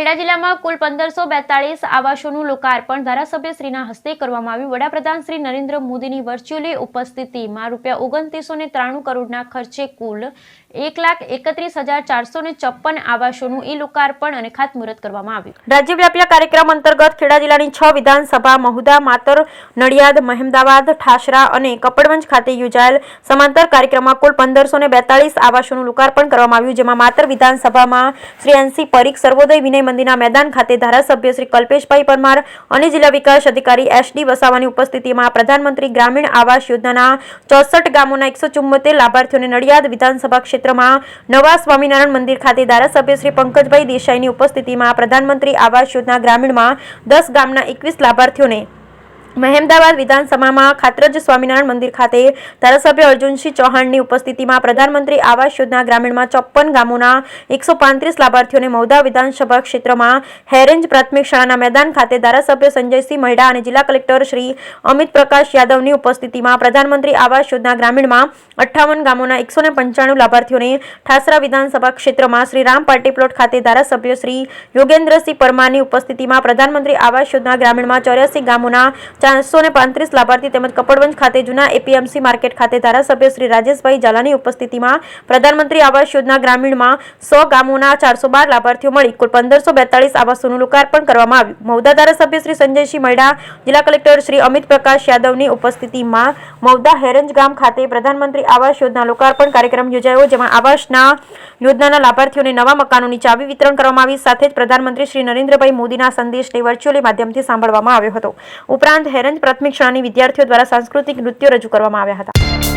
ખેડા જિલ્લામાં કુલ પંદરસો બેતાળીસ આવાસોનું લોકાર્પણ ધારાસભ્યશ્રીના હસ્તે કરવામાં આવ્યું. વડાપ્રધાન શ્રી નરેન્દ્ર મોદીની વર્ચ્યુઅલી ઉપસ્થિતિમાં રૂપિયા ઓગણત્રીસો ને ત્રાણું કરોડના ખર્ચે કુલ એક લાખ એકત્રીસ હજાર ચારસો ને ચોપન આવાસોનું ઈ લોકાર્પણ અને ખાતમુહૂર્ત કરવામાં આવ્યું. રાજ્યવ્યાપી કાર્યક્રમ અંતર્ગત ખેડા જિલ્લાની છ વિધાનસભા, મહુદા, માતર, નડિયાદ, મહેમદાવાદ, ઠાસરા અને કપડવંજ ખાતે યોજાયેલ સમાંતર કાર્યક્રમમાં કુલ પંદરસો ને બેતાળીસ આવાસોનું લોકાર્પણ કરવામાં આવ્યું, જેમાં માતર વિધાનસભામાં શ્રી એનસી પરીખ, સર્વોદય વિનય મંદિરના મેદાન ખાતે ધારાસભ્ય શ્રી કલ્પેશભાઈ પરમાર, અને જિલ્લા વિકાસ અધિકારી એસ ડી વસાવાની ઉપસ્થિતિમાં પ્રધાનમંત્રી ગ્રામીણ આવાસ યોજનાના ચોસઠ ગામોના એકસો ચુમ્મોતેર લાભાર્થીઓને નડિયાદ વિધાનસભા ક્ષેત્રમાં નવા સ્વામિનારાયણ મંદિર ખાતે ધારાસભ્ય શ્રી પંકજભાઈ દેસાઈની ઉપસ્થિતિમાં પ્રધાનમંત્રી આવાસ યોજના ગ્રામીણમાં દસ ગામના એકવીસ લાભાર્થીઓને મહેમદાવાદ વિધાનસભામાં ખાતરજ સ્વામિનારાયણ મંદિર ખાતે ધારાસભ્ય અર્જુનસિંહ ચૌહાણની ઉપસ્થિતિમાં પ્રધાનમંત્રી આવાસ યોજના ગ્રામીણમાં ચોપ્પન ગામોના એકસો પાંત્રીસ લાભાર્થીઓને મૌદા વિધાનસભા ક્ષેત્રમાં હેરેન્જ પ્રાથમિક શાળાના મેદાન ખાતે ધારાસભ્ય સંજયસિંહ મહેડા અને જિલ્લા કલેક્ટર શ્રી અમિત પ્રકાશ યાદવની ઉપસ્થિતિમાં પ્રધાનમંત્રી આવાસ યોજના ગ્રામીણમાં અઠ્ઠાવન ગામોના એકસો ને પંચાણું લાભાર્થીઓને ઠાસરા વિધાનસભા ક્ષેત્રમાં શ્રી રામ પાર્ટી પ્લોટ ખાતે ધારાસભ્ય શ્રી યોગેન્દ્રસિંહ પરમારની ઉપસ્થિતિમાં પ્રધાનમંત્રી આવાસ યોજના ગ્રામીણમાં ચોર્યાસી ગામોના લાભાર્થી તેમજ કપડવંજ ખાતે જૂના એપીએમસી માર્કેટ ખાતે ધારાસભ્ય શ્રી રાજેશભાઈ ઝાલાની ઉપસ્થિતિમાં પ્રધાનમંત્રી આવાસ યોજના ગ્રામીણમાં સો ગામોના ચારસો લાભાર્થીઓ મળી. કુલ પંદરસો આવાસોનું લોકાર્પણ કરવામાં આવ્યું. મૌદા ધારાસભ્ય શ્રી સંજયસિંહ મરડા જિલ્લા કલેક્ટર શ્રી અમિત પ્રકાશ યાદવની ઉપસ્થિતિમાં મૌદા હેરંજ ગામ ખાતે પ્રધાનમંત્રી આવાસ યોજના લોકાર્પણ કાર્યક્રમ યોજાયો, જેમાં આવાસના યોજનાના લાભાર્થીઓને નવા મકાનોની ચાવી વિતરણ કરવામાં આવી. સાથે જ પ્રધાનમંત્રી શ્રી નરેન્દ્રભાઈ મોદીના સંદેશને વર્ચ્યુઅલી માધ્યમથી સાંભળવામાં આવ્યો હતો. ઉપરાંત હેરંજ પ્રાથમિક શાળાની વિદ્યાર્થીઓ દ્વારા સાંસ્કૃતિક નૃત્યો રજૂ કરવામાં આવ્યા હતા.